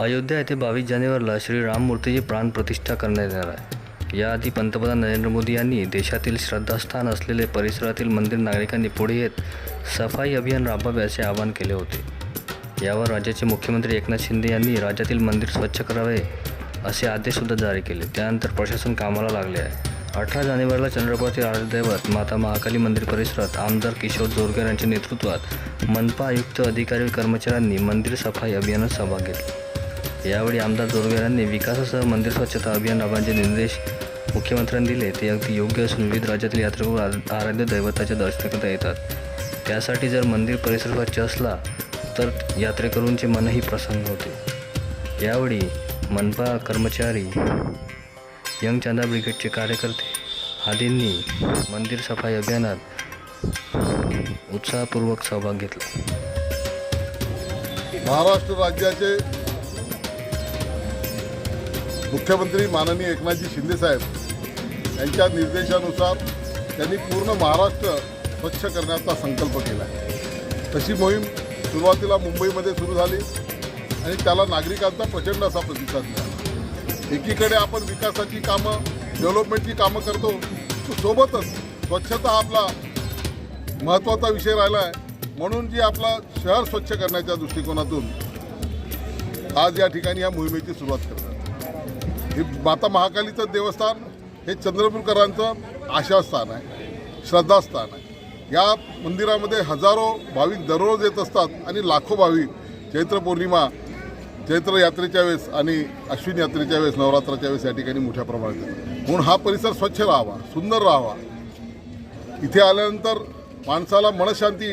अयोध्या येथे बावीस जानेवारीला श्री राममूर्तीची प्राणप्रतिष्ठा करण्यात येणार आहे. याआधी पंतप्रधान नरेंद्र मोदी यांनी देशातील श्रद्धास्थान असलेले परिसरातील मंदिर नागरिकांनी पुढे येत सफाई अभियान राबवावे असे आवाहन केले होते. यावर राज्याचे मुख्यमंत्री एकनाथ शिंदे यांनी राज्यातील मंदिर स्वच्छ करावे असे आदेशसुद्धा जारी केले. त्यानंतर प्रशासन कामाला लागले आहे. अठरा जानेवारीला चंद्रपुरातील आराध्यदैवत माता महाकाली मंदिर परिसरात आमदार किशोर जोरकर यांच्या नेतृत्वात मनपा आयुक्त अधिकारी कर्मचाऱ्यांनी मंदिर सफाई अभियानात सहभाग घेतला. यावेळी आमदार जोरगेरांनी विकासासह मंदिर स्वच्छता अभियान राबवण्याचे निर्देश मुख्यमंत्र्यांनी दिले. ते अगदी योग्य असून विविध राज्यातील यात्रेकरू आराध्य दैवताच्या दर्शनाकरता येतात. त्यासाठी जर मंदिर परिसर स्वच्छ असला तर यात्रेकरूंचे मनही प्रसन्न होते. यावेळी मनपा कर्मचारी यंग चांदा ब्रिगेडचे कार्यकर्ते आदींनी मंदिर सफाई अभियानात उत्साहपूर्वक सहभाग घेतला. महाराष्ट्र राज्याचे मुख्यमंत्री माननीय एकनाथजी शिंदेसाहेब यांच्या निर्देशानुसार त्यांनी पूर्ण महाराष्ट्र स्वच्छ करण्याचा संकल्प केला आहे. तशी मोहीम सुरुवातीला मुंबईमध्ये सुरू झाली आणि त्याला नागरिकांचा प्रचंड असा प्रतिसाद मिळाला. एकीकडे आपण विकासाची कामं डेव्हलपमेंटची कामं करतो सोबतच स्वच्छता आपला महत्त्वाचा विषय राहिला आहे. म्हणून जी आपला शहर स्वच्छ करण्याच्या दृष्टिकोनातून आज या ठिकाणी या मोहिमेची सुरुवात करतात. हे माता महाकालीचं देवस्थान हे चंद्रपूरकरांचं आशास्थान आहे श्रद्धास्थान आहे. या मंदिरामध्ये हजारो भाविक दररोज येत असतात आणि लाखो भाविक चैत्र पौर्णिमा चैत्र यात्रेच्या वेळेस आणि अश्विन यात्रेच्या वेळेस नवरात्राच्या वेळेस या ठिकाणी मोठ्या प्रमाणात येतात. म्हणून हा परिसर स्वच्छ राहावा सुंदर राहावा. इथे आल्यानंतर माणसाला मनशांती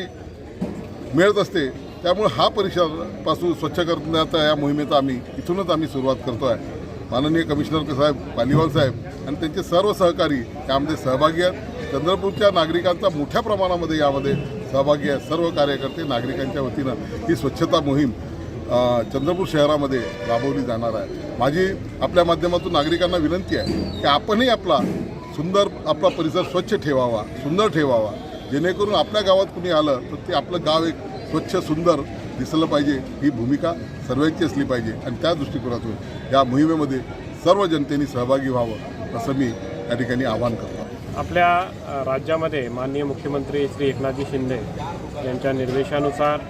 मिळत असते. त्यामुळे हा परिसरापासून स्वच्छ करण्याचा या मोहिमेचा आम्ही इथूनच आम्ही सुरुवात करतो आहे माननीय कमिशनर साहेब पालिवाल साहेब आणि त्यांचे सर्व सहकारी यामध्ये सहभागी आहेत. चंद्रपूरच्या नागरिकांचा मोठ्या प्रमाणामध्ये यामध्ये सहभागी आहे सर्व कार्यकर्ते नागरिकांच्या वतीनं ही स्वच्छता मोहीम चंद्रपूर शहरामध्ये राबवली जाणार आहे. माझी आपल्या माध्यमातून नागरिकांना विनंती आहे की आपणही आपला सुंदर आपला परिसर स्वच्छ ठेवावा सुंदर ठेवावा. जेणेकरून आपल्या गावात कुणी आलं तर ते आपलं गाव एक स्वच्छ सुंदर दिसलं पाहिजे ही भूमिका सर्वांची असली पाहिजे. आणि त्या दृष्टिकोनातून या मोहिमेमध्ये सर्व जनतेने सहभागी व्हावं असं मी या ठिकाणी आवाहन करतो. आपल्या राज्यामध्ये माननीय मुख्यमंत्री श्री एकनाथजी शिंदे यांच्या निर्देशानुसार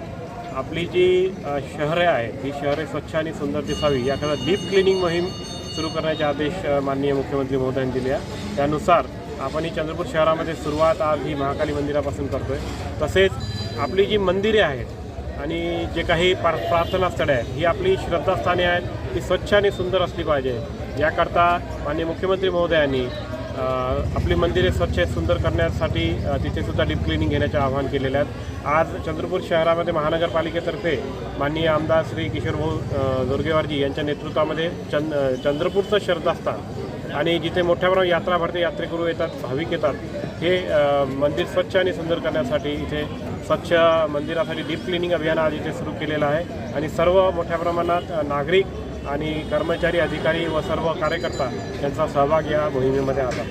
आपली जी शहरे आहेत ही शहरे स्वच्छ आणि सुंदर दिसावी याकरता डीप क्लिनिंग मोहीम सुरू करण्याचे आदेश माननीय मुख्यमंत्री महोदयांनी दिले आहे त्यानुसार आपण ही चंद्रपूर शहरामध्ये सुरुवात आज ही महाकाली मंदिरापासून करतोय. तसेच आपली जी मंदिरे आहेत आणि जे काही प्रार प्रार्थना स्थळे आहेत ही आपली श्रद्धास्थाने आहेत ती स्वच्छ आणि सुंदर असली पाहिजे. याकरता माननीय मुख्यमंत्री महोदयांनी आपली मंदिरे स्वच्छ सुंदर करण्यासाठी तिथेसुद्धा तिथे सुद्धा डीप क्लिनिंग घेण्याचे आवाहन केलेले आहेत. आज चंद्रपूर शहरामध्ये महानगरपालिकेतर्फे माननीय आमदार श्री किशोरभाऊ दुर्गेवारजी यांच्या नेतृत्वामध्ये चंद चंद्रपूरचं श्रद्धास्थान आणि जिथे मोठ्या प्रमाणात यात्रा भरते यात्रेकरू येतात भाविक येतात हे मंदिर स्वच्छ आणि सुंदर करण्यासाठी इथे स्वच्छ मंदिरासाठी डीप क्लिनिंग अभियान आज इथे सुरू केलेलं आहे. आणि सर्व मोठ्या प्रमाणात नागरिक आणि कर्मचारी अधिकारी व सर्व कार्यकर्ता यांचा सहभाग या मोहिमेमध्ये आला.